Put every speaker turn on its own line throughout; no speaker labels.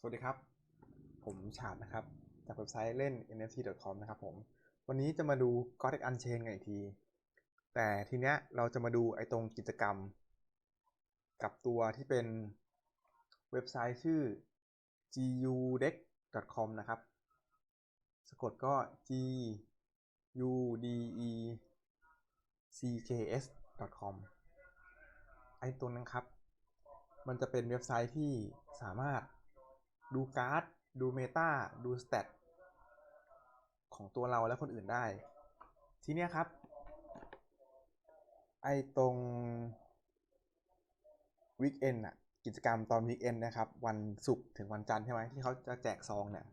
สวัสดีครับ ผมฉาดนะครับ จากเว็บไซต์เล่น nft.com นะครับผม วันนี้จะมาดู God X Unchained กันอีกที แต่ทีเนี้ยเราจะมาดูไอ้ตรงกิจกรรม กับตัวที่เป็นเว็บไซต์ชื่อ gudex.com นะครับ สะกดก็ g u d e c k s com ไอ้ตัวนั้นครับ มันจะเป็นเว็บไซต์ที่สามารถ ดูการ์ด ดูเมตาดูสเตตของตัวเราและคนอื่นได้ ทีเนี้ยครับ ไอตรงวีคเอนอะกิจกรรมตอนวีคเอนนะครับ วันศุกร์ถึงวันจันทร์ใช่ไหมที่เขาจะแจกซองเนี่ย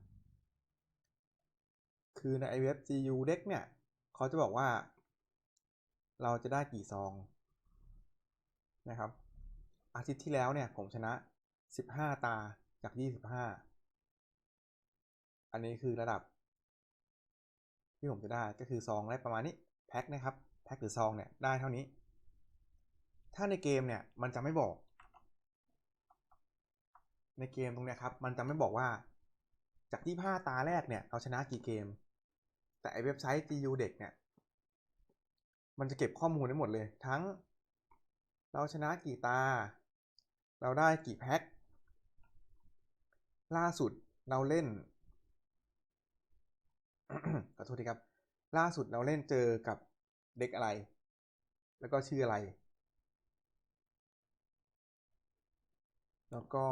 คือในไอเว็บ GU Deck เนี่ย เขาจะบอกว่า เราจะได้กี่ซองนะครับ อาทิตย์ที่แล้วเนี่ย ผมชนะ 15 ตา จาก25อันนี้คือระดับ ที่ผมจะได้ก็คือซองได้ประมาณนี้แพ็คนะครับแพ็คหรือซองเนี่ยได้เท่านี้ ถ้าในเกมเนี่ยมันจะไม่บอก ในเกมตรงเนี้ยครับมันจะไม่บอกว่าจากที่ผ้าตาแรกเนี่ยเราชนะกี่เกม แต่ไอเว็บไซต์ GU เด็กเนี่ยมันจะเก็บข้อมูลได้หมดเลย ทั้ง เราชนะกี่ตา เราได้กี่แพ็ค ล่าสุดเราเล่นขอโทษทีครับ ล่าสุดเราเล่นเจอกับเด็กอะไร แล้วก็ชื่ออะไร แล้วก็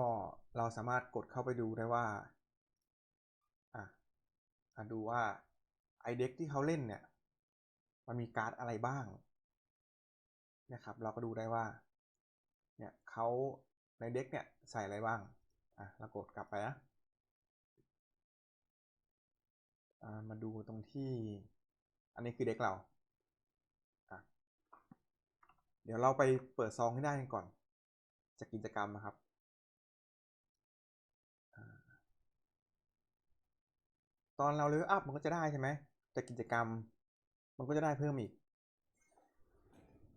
เราสามารถกดเข้าไปดูได้ว่าอะอะดูว่าไอเด็กที่เขาเล่นเนี่ย มันมีการ์ดอะไรบ้างนะครับ เราก็ดูได้ว่า เนี่ยเขาในเด็กเนี่ยใส่อะไรบ้าง อะเรากดกลับไปนะมาดูตรงที่ อันนี้คือเด็กเรา เดี๋ยวเราไปเปิดซองให้ได้กันก่อน จากกิจกรรมนะครับอตอนเราเลเวลอัพมันก็จะได้ใช่ไหม จากกิจกรรม มันก็จะได้เพิ่มอีก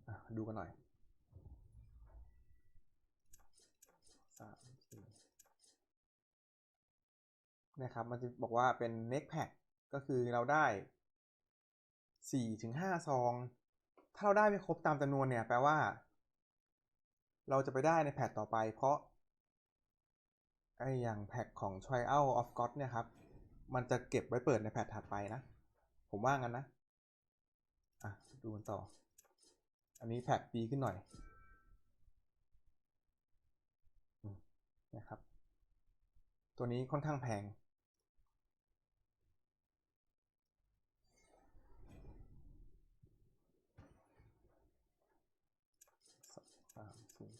อดูกันหน่อยสามสี่ นะครับ มันจะบอกว่าเป็น next pack ก็คือเราได้สี่ถึงห้าซอง ถ้าเราได้ไม่ครบตามจำนวนเนี่ยแปลว่า เราจะไปได้ในแพทต่อไป เพราะไออย่างแพทของ Trial of God เนี่ยครับ มันจะเก็บไว้เปิดในแพทถัดไปนะ ผมว่างั้นนะ อะ ดูกันต่อ อันนี้แพทดีขึ้นหน่อยนะครับ ตัวนี้ค่อนข้างแพง สามสี่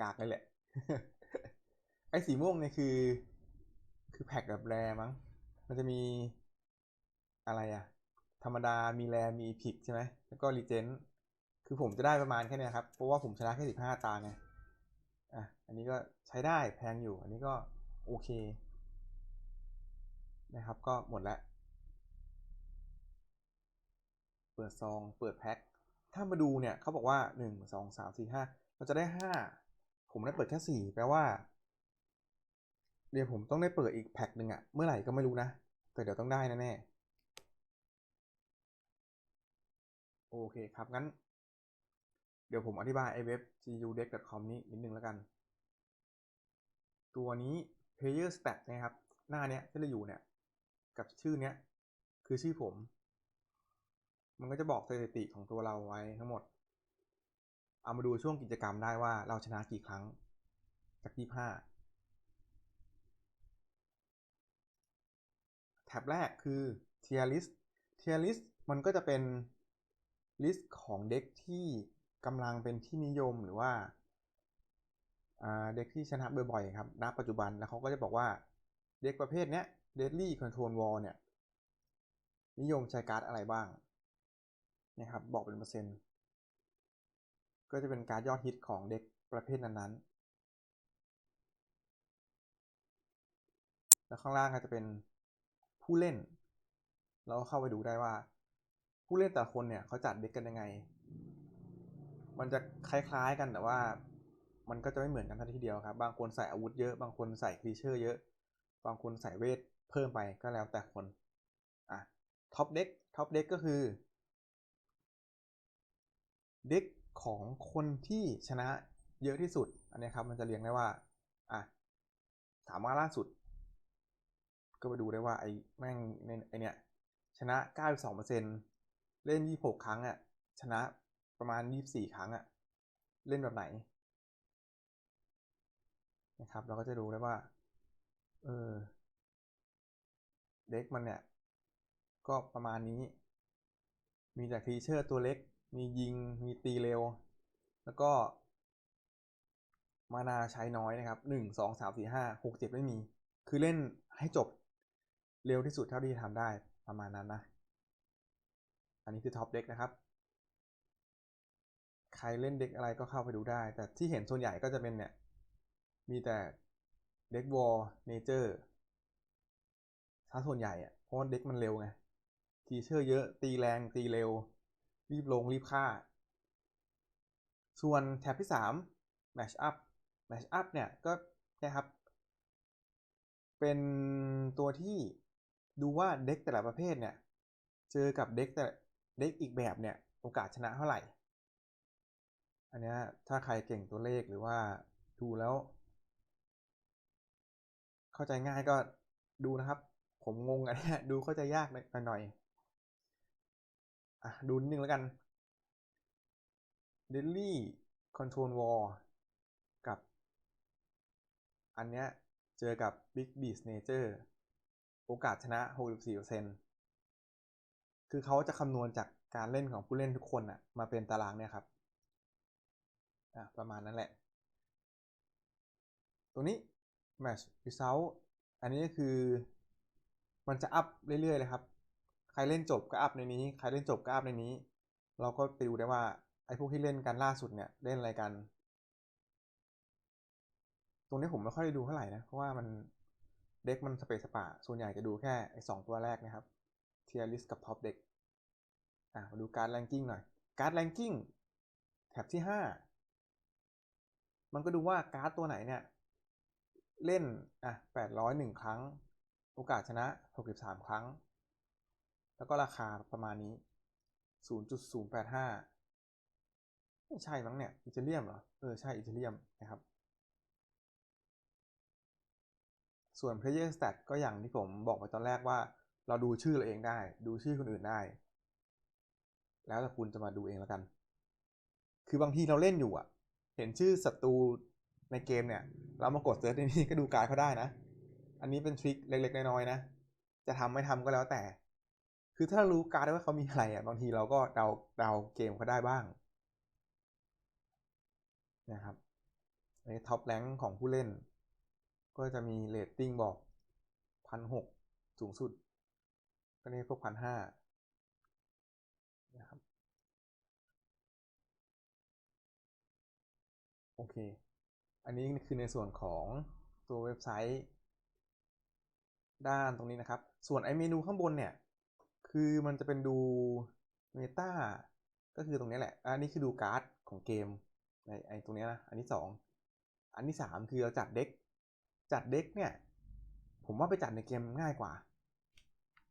กากเลยแหละ ไอ้สีม่วงเนี่ยคือ คือแพ็กแบบแรมั้ง มันจะมีอะไรอะธรรมดามีแรมีพิกใช่ไหมแล้วก็รีเจนคือผมจะได้ประมาณแค่นี้ครับ เพราะว่าผมชนะแค่สิบห้าตาไงอะอันนี้ก็ใช้ได้แพงอยู่ อันนี้ก็โอเค นะครับก็หมดแล้ว เปิดซอง เปิดแพ็ค ถ้ามาดูเนี่ยเขาบอกว่าหนึ่งสองสามสี่ห้าเราจะได้ห้า ผมได้เปิดแค่สี่แปลว่า เดี๋ยวผมต้องได้เปิดอีกแพ็คหนึ่งอะเมื่อไหร่ก็ไม่รู้นะ แต่เดี๋ยวต้องได้แน่ๆโอเคครับ งั้น เดี๋ยวผมอธิบายไอ้เว็บ gudeck.com นี้นิดนึงแล้วกัน ตัวนี้ player stat นะครับ หน้าเนี้ยที่เราอยู่เนี่ย กับชื่อเนี้ย คือชื่อผม มันก็จะบอกสถิติของตัวเราไว้ทั้งหมด เอามาดูช่วงกิจกรรมได้ว่าเราชนะกี่ครั้ง จากยี่ห้าแท็บแรกคือ tier list tier list มันก็จะเป็น list ของเด็กที่กำลังเป็นที่นิยมหรือว่าเด็กที่ชนะบ่อยๆครับณปัจจุบันแล้วเขาก็จะบอกว่าเด็กประเภทเนี้ย deadly control wall เนี่ย นิยมใช้การ์ดอะไรบ้างนะครับบอกเป็นเปอร์เซ็นต์ ก็จะเป็นการยอดฮิตของเด็กประเภทนั้นๆ แล้วข้างล่างก็จะเป็นผู้เล่น เราก็เข้าไปดูได้ว่า ผู้เล่นแต่ละคนเนี่ยเขาจัดเด็กกันยังไง มันจะคล้ายๆกันแต่ว่ามันก็จะไม่เหมือนกันทันทีเดียวครับ บางคนใส่อาวุธเยอะ บางคนใส่ครีเชอร์เยอะ บางคนใส่เวทเพิ่มไปก็แล้วแต่คนอะท็อปเด็กท็อปเด็กก็คือเด็ก ของคนที่ชนะเยอะที่สุด อันนี้ครับมันจะเรียงได้ว่าอะถามว่าล่าสุด ก็ไปดูได้ว่าไอ้แม่งในไอเนี้ยชนะ 92%เล่น 26 ครั้งอะ่ะ ชนะประมาณ 24 ครั้งอะ่ะ เล่นแบบไหน นะครับ เราก็จะดูได้ว่า เออ เด็กมันเนี่ย ก็ประมาณนี้ มีแต่ครีเชอร์ตัวเล็ก มียิง มีตีเร็ว แล้วก็มานาใช้น้อยนะครับหนึ่งสองสามสี่ห้าหกเจ็ดไม่มี คือเล่นให้จบเร็วที่สุดเท่าที่ทำได้ประมาณนั้นนะ อันนี้คือท็อปเด็กนะครับ ใครเล่นเด็กอะไรก็เข้าไปดูได้ แต่ที่เห็นส่วนใหญ่ก็จะเป็นเนี่ย มีแต่เด็กวอลเนเจอร์ถ้าส่วนใหญ่อะเพราะว่าเด็กมันเร็วไงทีเชอร์เยอะตีแรงตีเร็ว รีบลงรีบฆ่า ส่วนแท็บที่ 3 Match Up Match Up เนี่ยก็นะครับ เป็นตัวที่ดูว่าเด็กแต่ละประเภทเนี่ย เจอกับเด็กแต่เด็กอีกแบบเนี่ย โอกาสชนะเท่าไหร่ อันนี้ถ้าใครเก่งตัวเลขหรือว่าดูแล้ว เข้าใจง่ายก็ดูนะครับ ผมงงอันนี้ดูเข้าใจยากหน่อย อะดูนิดนึงแล้วกัน Deadly Control Wall กับ อันเนี้ยเจอกับ Big Beast Nature โอกาสชนะ 64%คือเขาจะคำนวณจากการเล่นของผู้เล่นทุกคนอะมาเป็นตารางเนี่ยครับอะประมาณนั้นแหละตัวนี้ Match Result อันนี้ก็คือมันจะอัพเรื่อยๆเลยครับ ครเล่นจบก็อัพในนี้ ใครเล่นจบก็อัพในนี้ เราก็ไปดูได้ว่าไอ้พวกที่เล่นกันล่าสุดเนี่ยเล่นอะไรกัน ตรงนี้ผมไม่ค่อยได้ดูเท่าไหร่นะ เพราะว่ามันเด็กมันสเปซสปะส่วนใหญ่จะดูแค่ไอ้สองตัวแรกนะครับเทียริสกับท็อปเด็กอะมาดูการแรงกิ้งหน่อย การแรงกิ้งแท็บที่ห้ามันก็ดูว่าการ์ดตัวไหนเนี่ย เล่นอะแปดร้อยหนึ่งครั้ง โอกาสชนะหกสิบสามครั้ง แล้วก็ราคาประมาณนี้ศูนย์จุดศูนย์แปดห้าไม่ใช่มั้งเนี่ย อิตาเลียมเหรอ เออ ใช่ อิตาเลียมนะครับ ส่วน player stat ก็อย่างที่ผมบอกไปตอนแรกว่า เราดูชื่อเราเองได้ ดูชื่อคนอื่นได้ แล้วแต่คุณจะมาดูเองแล้วกัน คือบางทีเราเล่นอยู่อะเห็นชื่อศัตรูในเกมเนี่ย เรามากดเซิร์ชในนี้ก็ดูการเขาได้นะ อันนี้เป็นทริคเล็กๆน้อยๆนะ จะทำไม่ทำก็แล้วแต่ คือถ้ารู้การได้ว่าเขามีอะไรอะบางทีเราก็เดาเดาเกมเขาได้บ้างนะครับในท็อปแรงของผู้เล่น ก็จะมีเรตติ้งบอกพันหกสูงสุด ก็นี่พวกพันห้านะครับโอเค อันนี้คือในส่วนของตัวเว็บไซต์ ด้านตรงนี้นะครับ ส่วนไอเมนูข้างบนเนี่ย คือมันจะเป็นดูเมตาก็คือตรงนี้แหละ อันนี้คือดูการ์ดของเกมในไอตรงนี้นะ อันที่สองอันที่สามคือเราจัดเด็ก จัดเด็กเนี่ย ผมว่าไปจัดในเกมง่ายกว่า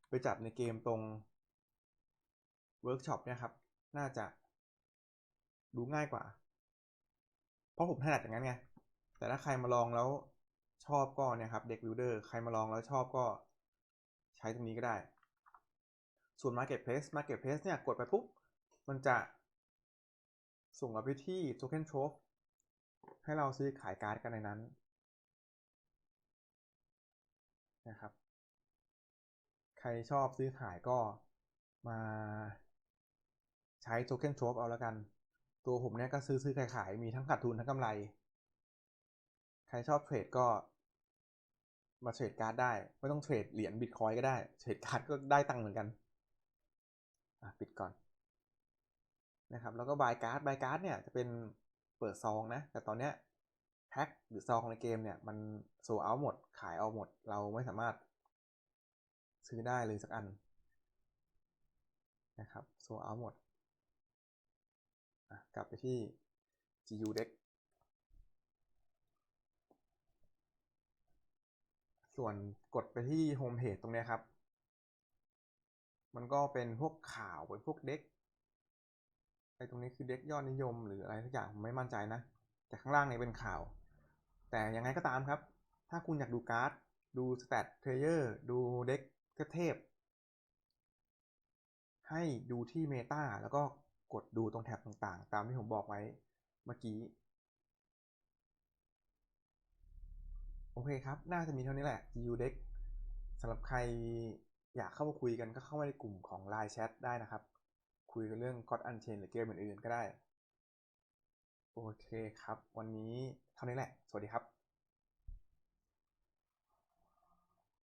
ไปจัดในเกมตรงเวิร์กช็อปเนี่ยครับ น่าจะดูง่ายกว่า เพราะผมถนัดอย่างนั้นไง แต่ถ้าใครมาลองแล้วชอบก็เนี่ยครับเด็กบิลเดอร์ ใครมาลองแล้วชอบก็ใช้ตรงนี้ก็ได้ ส่วน Marketplace Marketplace เนี่ยกดไปปุ๊บ มันจะส่งเราไปที่ Token Trove ให้เราซื้อขายการ์ดกันในนั้นนะครับ ใครชอบซื้อขายก็มาใช้ Token Trove เอาแล้วกัน ตัวผมเนี่ยก็ซื้อซื้อขายขายมีทั้งขาดทุนทั้งกำไร ใครชอบเทรดก็มาเทรดการ์ดได้ ไม่ต้องเทรดเหรียญบิตคอยก็ได้ เทรดการ์ดก็ได้ตังค์เหมือนกัน ปิดก่อนนะครับแล้วก็บายการ์ดบายการ์ดเนี่ยจะเป็นเปิดซองนะ แต่ตอนเนี้ยแพ็คหรือซองในเกมเนี่ยมันโซเอาหมดขายเอาหมด เราไม่สามารถซื้อได้เลยสักอันนะครับโซเอาหมดกลับไปที่ GU deck ส่วนกดไปที่โฮมเพจตรงนี้ครับ มันก็เป็นพวกข่าวเป็นพวกเด็กไอ้ตรงนี้คือเด็กยอดนิยม หรืออะไรทุกอย่างผมไม่มั่นใจนะ แต่ข้างล่างเนี่ยเป็นข่าว แต่ยังไงก็ตามครับ ถ้าคุณอยากดูการ์ด ดูสแตทเพลเยอร์ดูเด็กเทพๆให้ดูที่เมตาแล้วก็กดดูตรงแท็บต่างๆ ตามที่ผมบอกไว้เมื่อกี้ โอเคครับ น่าจะมีเท่านี้แหละ GU Deck สำหรับใคร อยากเข้ามาคุยกันก็เข้ามาในกลุ่มของ Line Chat ได้นะครับ คุยกันเรื่อง God Unchained หรือเกมอื่นๆก็ได้ โอเคครับ วันนี้เท่านี้แหละ สวัสดีครับ